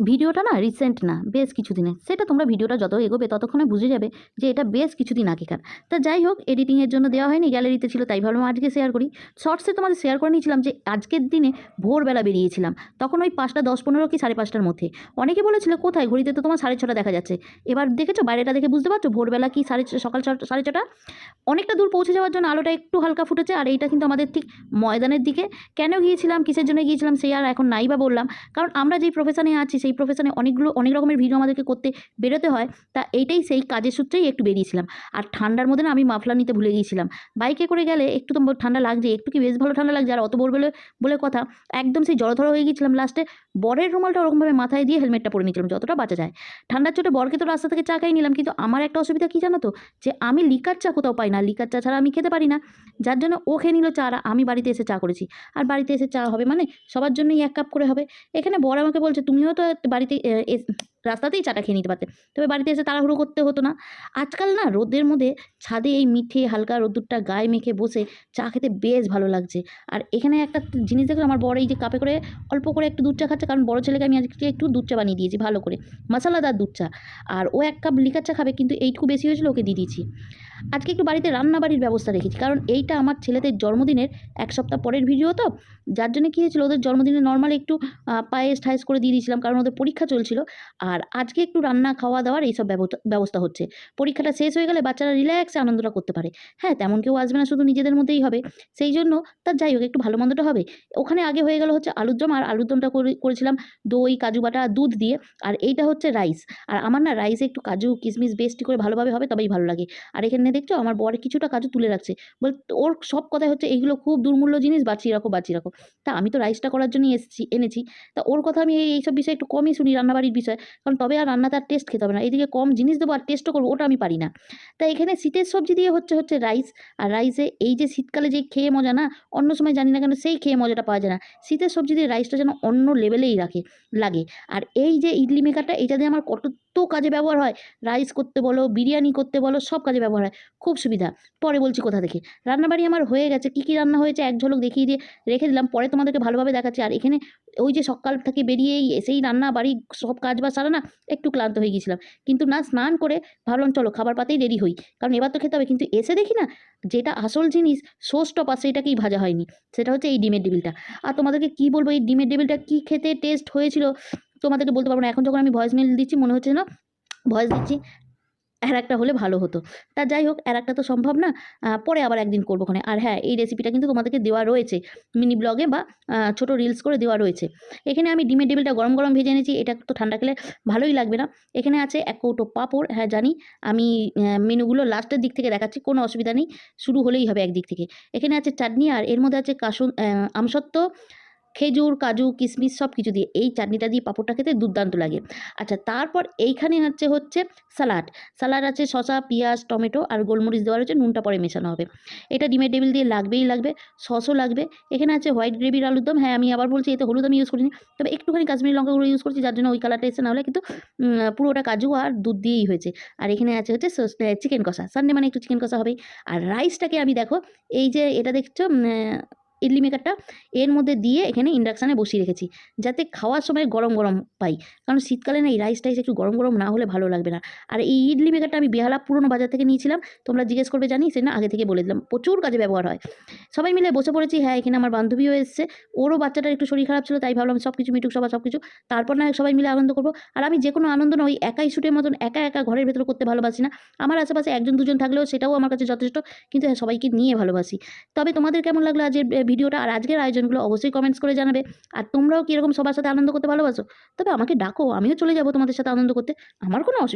ভিডিওটা না রিসেন্ট না, বেশ কিছুদিনের। সেটা তোমরা ভিডিওটা যত এগোবে ততক্ষণে বুঝে যাবে যে এটা বেশ কিছুদিন আগেকার। তা যাই হোক এডিটিংয়ের জন্য দেওয়া হয়নি গ্যালারিতে ছিল, তাই ভাবলাম আজকে শেয়ার করি। শর্টসে তোমাদের শেয়ার করে নিয়েছিলাম যে আজকের দিনে ভোরবেলা বেরিয়েছিলাম। তখন ওই পাঁচটা, দশ পনেরো কি সাড়ে পাঁচটার মধ্যে। অনেকে বলেছিল, কোথায়? ঘড়িতে তো তোমার সাড়ে ছটা দেখা যাচ্ছে। এবার দেখেছ? বাইরেটা দেখে বুঝতে পারছ? ভোরবেলা কি সাড়ে সকাল সাড়ে ছটা? অনেকটা দূর পৌঁছে যাওয়ার জন্য আলোটা একটু হালকা ফুটেছে, আর এইটা কিন্তু আমাদের ঠিক ময়দানের দিকে। কেন গিয়েছিলাম? কিসের জন্য গিয়েছিলাম? সেই আর এখন নাই বা বললাম। কারণ আমরা যেই প্রফেশনে আছি সেই প্রফেশনে অনেকগুলো, অনেক রকমের ভিডিও আমাদেরকে করতে বেরোতে হয়। তা এইটাই সেই কাজের সূত্রেই একটু বেরিয়েছিলাম। আর ঠান্ডার মধ্যে না আমি মাফলার নিতে ভুলে গিয়েছিলাম। বাইকে করে গেলে একটু তো ঠান্ডা লাগছে, একটু কি বেশ ভালো ঠান্ডা লাগছে। আর অত বড় বলে বলে কথা, একদম সেই জড়ধরা হয়ে গিয়েছিলাম লাস্টে বরের রুমালটা ওরকমভাবে মাথায় দিয়ে হেলমেটটা পরে নিয়েছিলাম, যতটা বাঁচা যায়। ঠান্ডার চোটে বরকে তো রাস্তা থেকে চা খাই নিলাম। কিন্তু আমার একটা অসুবিধা কী জানো তো? যে আমি লিকার চা কোথাও পাই না। লিকার চা ছাড়া আমি খেতে পারি না। যার জন্য ও খেয়ে নিল চা আর আমি বাড়িতে এসে চা করেছি। আর বাড়িতে এসে চা হবে মানে সবার জন্যই এক কাপ করে হবে। এখানে বর আমাকে বলছে, তুমিও তো বাড়িতে রাস্তাতেই চাটা খেয়ে নিতে পারতে। তবে বাড়িতে এসে তাড়াহুড়ো করতে হতো না। আজকাল না রোদের মধ্যে ছাদে এই মিঠে হালকা রোদ্দুরটা গায়ে মেখে বসে চা খেতে বেশ ভালো লাগছে। আর এখানে একটা জিনিস দেখলাম, আমার বড় এই যে কাপে করে অল্প করে একটু দুধ চা খাচ্ছে, কারণ বড় ছেলেকে আমি আজকে একটু দুধ চা বানিয়ে দিয়েছি, ভালো করে। মশলাদার দুধ চা। আর ও এক কাপ লিকার চা খাবে, কিন্তু এইটুকু বেশি হয়েছিল ওকে দিয়ে দিয়েছি। আজকে একটু বাড়িতে রান্নাবাড়ির ব্যবস্থা রেখেছি। কারণ এইটা আমার ছেলেদের জন্মদিনের এক সপ্তাহ পরের ভিডিও তো। যার জন্য কী হয়েছিল, ওদের জন্মদিনে নর্মালি একটু পায়েস, ঠায়েস করে দিয়ে দিয়েছিলাম, কারণ ওদের পরীক্ষা চলছিল। আর আজকে একটু রান্না, খাওয়া, দাওয়ার এইসব ব্যবস্থা- হচ্ছে। পরীক্ষাটা শেষ হয়ে গেলে বাচ্চারা রিল্যাক্সে আনন্দটা করতে পারে। হ্যাঁ তেমন কেউ আসবে না, শুধু নিজেদের মধ্যেই হবে। সেই জন্য তার যাই হোক, একটু ভালো মন্দটা হবে। ওখানে আগে হয়ে গেল হচ্ছে আলুর দম, আর আলুর দমটা করে, করেছিলাম দই, কাজু বাটা, দুধ দিয়ে। আর এইটা হচ্ছে রাইস আর আমার না রাইসে একটু কাজু, কিশমিশ বেশটি করে ভালোভাবে হবে, তবেই ভালো লাগে। আর এখানে দেখছ? আমার বর কিছুটা কাজু তুলে রাখছে। বল, ওর সব কথাই হচ্ছে, এইগুলো খুব দুর্মূল্য জিনিস বাঁচিয়ে রাখো বাঁচিয়ে রাখো। তা আমি তো রাইসটা করার জন্যই এসেছি, এনেছি। তা ওর কথা আমি এই, এইসব বিষয়ে একটু কমই শুনি রান্নাবাড়ির বিষয়। কারণ তবে আর রান্নাতে আর টেস্ট খেতে হবে না। এইদিকে কম জিনিস দেবো আর টেস্টও করব, ওটা আমি পারি না। তা এখানে শীতের সবজি দিয়ে হচ্ছে হচ্ছে রাইস আর রাইসে এই যে শীতকালে যে খেয়ে মজা না, অন্য সময় জানি না কেন সেই খেয়ে মজাটা পাওয়া যায় না। শীতের সবজি দিয়ে রাইসটা যেন অন্য লেভেলেই রাখে, লাগে। আর এই যে ইডলি মেকারটা এটা দিয়ে আমার কত কাজে ব্যবহার হয়। রাইস করতে বলো, বিরিয়ানি করতে বলো, সব কাজে ব্যবহার হয়। খুব সুবিধা। পরে বলছি, কোথা থেকে? রান্নাবাড়ি আমার হয়ে গেছে। কী কী রান্না হয়েছে? এক ঝলক দেখিয়ে দিয়ে রেখে দিলাম। পরে তোমাদেরকে ভালোভাবে দেখাচ্ছি। আর এখানে ওই যে সকাল থেকে বেরিয়েই এসেই রান্না বাড়ি সব কাজ বাজ সারা না, একটু ক্লান্ত হয়ে গিয়েছিলাম। কিন্তু না, স্নান করে ভাবলাম, চলো, খাবার পাতেই রেডি হই। কারণ এবার তো খেতে হবে। কিন্তু এসে দেখি না, যেটা আসল জিনিস, সোস টপা সেটাকেই ভাজা হয়নি। সেটা হচ্ছে এই ডিমের ডেবিলটা আর তোমাদেরকে কি বলব, এই ডিমের ডেবিলটা কি খেতে টেস্ট হয়েছিল তোমাদেরকে বলতে পারব না। এখন যখন আমি ভয়েস মেল দিচ্ছি, মনে হচ্ছে না ভয়েস দিচ্ছি আর একটা হলে ভালো হতো। তা যাই হোক, আর একটা তো সম্ভব না পরে আবার একদিন করব ওখানে। আর হ্যাঁ এই রেসিপিটা কিন্তু তোমাদেরকে দেওয়া রয়েছে মিনি ব্লগে বা ছোট রিলস করে দেওয়া রয়েছে। এখানে আমি ডিমের টেবিলটা গরম গরম ভেজে এনেছি, এটা তো ঠান্ডা খেলে ভালোই লাগবে না। এখানে আছে এক কৌটো পাঁপড় হ্যাঁ জানি। আমি মেনুগুলো লাস্টের দিক থেকে দেখাচ্ছি, কোনো অসুবিধা নেই, শুরু হলেই হবে একদিক থেকে। এখানে আছে চাটনি, আর এর মধ্যে আছে কাসুন আমসত্ত্ব খেজুর, কাজু কিশমিশ সব কিছু দিয়ে এই চাটনিটা দিয়ে পাঁপড়টা খেতে দুর্দান্ত লাগে। আচ্ছা তারপর এইখানে হচ্ছে হচ্ছে স্যালাড স্যালাড আছে শসা, পেঁয়াজ, টমেটো আর গোলমরিচ দেওয়া রয়েছে, নুনটা পরে মেশানো হবে। এটা ডিমের টেবিল দিয়ে লাগবেই লাগবে, সসও লাগবে। এখানে আছে হোয়াইট গ্রেভির আলুর দম। হ্যাঁ আমি আবার বলছি, এতে হলুদ আমি ইউজ করিনি। তবে একটুখানি কাশ্মীরি লঙ্কা গুঁড়ো ইউজ করছি, যার জন্য ওই কালারটা এসে না হলে কিন্তু পুরোটা কাজু আর দুধ দিয়েই হয়েছে। আর এখানে আছে হচ্ছে চিকেন কষা। সানডে মানে একটু চিকেন কষা হবে আর রাইসটাকে আমি দেখো, এই যে এটা দেখছ ইডলি মেকারটা এর মধ্যে দিয়ে এখানে ইন্ডাকশানে বসিয়ে রেখেছি। যাতে খাওয়ার সময় গরম গরম পাই। কারণ শীতকালে না এই রাইস টাইস একটু গরম গরম না হলে ভালো লাগবে না। আর এই ইডলি মেকারটা আমি বেহালা পুরনো বাজার থেকে নিয়েছিলাম। তোমরা জিজ্ঞেস করবে জানি সে না আগে থেকে বলে দিলাম। প্রচুর কাজে ব্যবহার হয়। সবাই মিলে বসে পড়েছি হ্যাঁ এখানে আমার বান্ধবীও এসছে। ওরও বাচ্চাটার একটু শরীর খারাপ ছিল, তাই ভাবলাম সব কিছু মিটুক, সবার সব কিছু তারপর না সবাই মিলে আনন্দ করব। আর আমি যে কোনো আনন্দ না, ওই একাই শুটের মতন একা একা ঘরের ভেতরে করতে ভালোবাসি না। আমার আশেপাশে একজন, দুজন থাকলেও সেটাও আমার কাছে যথেষ্ট, কিন্তু হ্যাঁ সবাইকে নিয়ে ভালোবাসি। তবে তোমাদের কেমন লাগল আজকের ভিডিওটা? আর আজকের আয়োজনগুলো অবশ্যই কমেন্টস করে জানাবে। আর তোমরাও কীরকম সবার সাথে আনন্দ করতে ভালোবাসো? তবে আমাকে ডাকো, আমিও চলে যাব তোমাদের সাথে আনন্দ করতে। আমার কোনো অসুবিধা